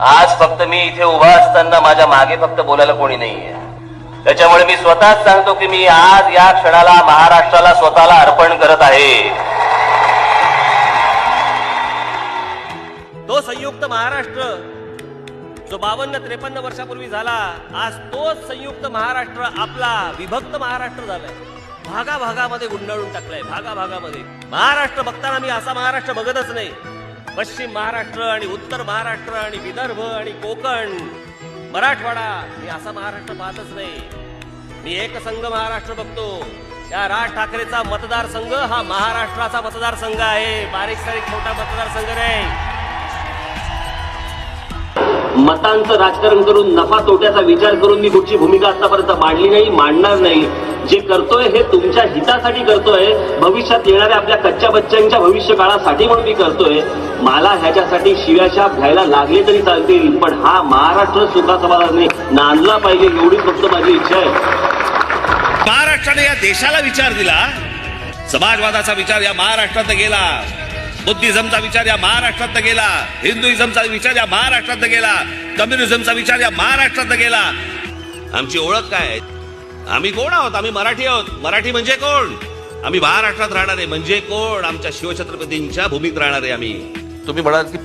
आज फक्त मी इथे उभा असताना माझ्या मागे फक्त बोलायला कोणी नाहीये. त्याच्यामुळे मी स्वतःच सांगतो की मी आज या क्षणाला महाराष्ट्राला स्वतःला अर्पण करत आहे. तो संयुक्त महाराष्ट्र जो बावन्न त्रेपन्न वर्षापूर्वी झाला आज तोच संयुक्त महाराष्ट्र आपला विभक्त महाराष्ट्र झालाय. भागा भागामध्ये गुंडाळून टाकलाय भागा भागामध्ये महाराष्ट्र बघताना मी असा महाराष्ट्र बघतच नाही. पश्चिम महाराष्ट्र आणि उत्तर महाराष्ट्र आणि विदर्भ आणि कोकण. मराठवाडा मी असा महाराष्ट्र पाहतच नाही. मी एक संघ महाराष्ट्र बघतो. या राज ठाकरेचा मतदारसंघ हा महाराष्ट्राचा मतदारसंघ आहे. बारीक सारीक छोटा मतदारसंघ नाही मतांचं राजकारण करून नफा तोट्याचा विचार करून मी कुठची भूमिका आतापर्यंत मांडली नाही मांडणार नाही. जे करतोय हे तुमच्या हितासाठी करतोय भविष्यात येणाऱ्या आपल्या कच्च्या बच्चांच्या भविष्य काळासाठी म्हणून मी करतोय. मला ह्याच्यासाठी शिव्याशाप घ्यायला लागले तरी चालतील पण हा महाराष्ट्र सुद्धा समाजाने नांदला पाहिजे एवढी फक्त माझी इच्छा आहे. महाराष्ट्राने या देशाला विचार दिला. समाजवादाचा विचार या महाराष्ट्रात गेला. बुद्धिझमचा विचार या महाराष्ट्रात गेला. हिंदुइझमचा विचार या महाराष्ट्रात गेला. कम्युनिझमचा विचार या महाराष्ट्रात गेला. आमची ओळख काय आहे? आम्ही कोण आहोत? आम्ही मराठी आहोत. मराठी म्हणजे कोण? आम्ही महाराष्ट्रात राहणारे. म्हणजे कोण? आमच्या शिवछत्रपतींच्या भूमीत राहणारे आम्ही. तुम्ही म्हणाल की